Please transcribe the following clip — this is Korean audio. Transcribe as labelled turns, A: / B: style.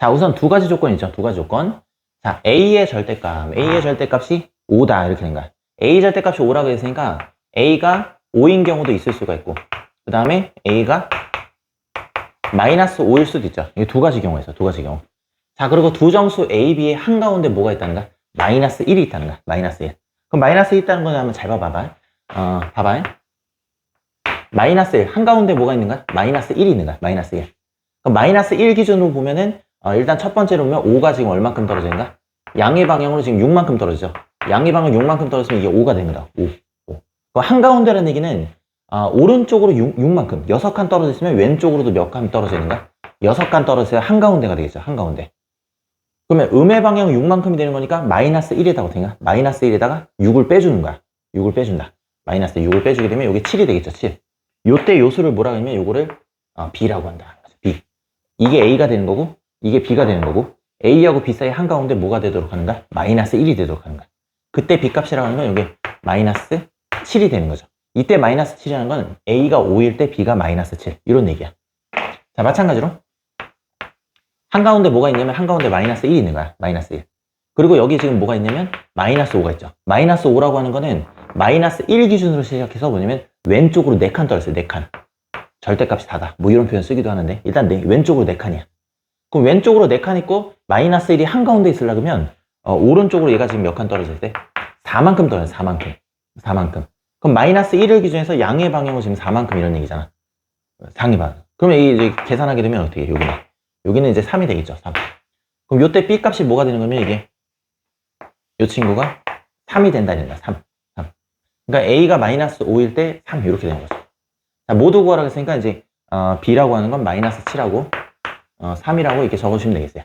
A: 자, 우선 두 가지 조건이 있죠. 두 가지 조건. 자, A의 절대값. A의 절대값이 5다. 이렇게 된 거야. A 절대값이 5라고 했으니까 A가 5인 경우도 있을 수가 있고, 그 다음에 A가 마이너스 5일 수도 있죠. 이게 두 가지 경우에서, 두 가지 경우. 자, 그리고 두 정수 A, B의 한가운데 뭐가 있다는가? 마이너스 1이 있다는 거야. 마이너스 1. 그럼 마이너스 1 있다는 건 한번 잘 봐봐봐. 어, 봐봐. 마이너스 1. 한가운데 뭐가 있는가? 마이너스 1이 있는 거야. 마이너스 1. 그럼 마이너스 1 기준으로 보면은, 어, 일단 첫 번째로 보면 5가 지금 얼만큼 떨어져 있는가? 양의 방향으로 지금 6만큼 떨어지죠. 양의 방향 6만큼 떨어지면 이게 5가 됩니다. 5. 5. 그 한가운데라는 얘기는, 아, 오른쪽으로 6, 6만큼, 6칸 떨어져 있으면 왼쪽으로도 몇 칸 떨어져 있는가? 6칸 떨어져야 한가운데가 되겠죠. 한가운데. 그러면 음의 방향 6만큼이 되는 거니까 마이너스 1에다가 되냐? 마이너스 1에다가 6을 빼주는 거야. 6을 빼준다. 마이너스 6을 빼주게 되면 이게 7이 되겠죠. 7. 요때 요수를 뭐라 하냐면 요거를 어, B라고 한다. B. 이게 A가 되는 거고 이게 B가 되는 거고 A하고 B 사이 한가운데 뭐가 되도록 하는가? 마이너스 1이 되도록 하는 거야. 그때 B 값이라고 하는 건 이게 마이너스 7이 되는 거죠. 이때 마이너스 7이라는 건 A가 5일 때 B가 마이너스 7. 이런 얘기야. 자, 마찬가지로 한가운데 뭐가 있냐면 한가운데 마이너스 1이 있는 거야. 마이너스 1. 그리고 여기 지금 뭐가 있냐면 마이너스 5가 있죠. 마이너스 5라고 하는 거는 마이너스 1 기준으로 시작해서 뭐냐면 왼쪽으로 4칸 떨어졌어요. 4칸. 절대값이 다다. 뭐 이런 표현 쓰기도 하는데 일단 네, 왼쪽으로 4칸이야. 그럼 왼쪽으로 4칸 있고 마이너스 1이 한가운데 있으려면 어, 오른쪽으로 얘가 지금 몇 칸 떨어질 때? 4만큼 떨어져 4만큼. 4만큼. 그럼 마이너스 1을 기준해서 양의 방향으로 지금 4만큼 이런 얘기잖아. 상의 방향. 그러면 이제 계산하게 되면 어떻게 해? 여기는. 여기는 이제 3이 되겠죠. 3. 그럼 요때 B 값이 뭐가 되는 거면 이게 요 친구가 3이 된다는 거야. 3. 3. 그러니까 A가 마이너스 5일 때 3 이렇게 되는 거죠. 자, 모두 구하라고 했으니까 이제 어, B라고 하는 건 마이너스 7하고 어, 3이라고 이렇게 적어주시면 되겠어요.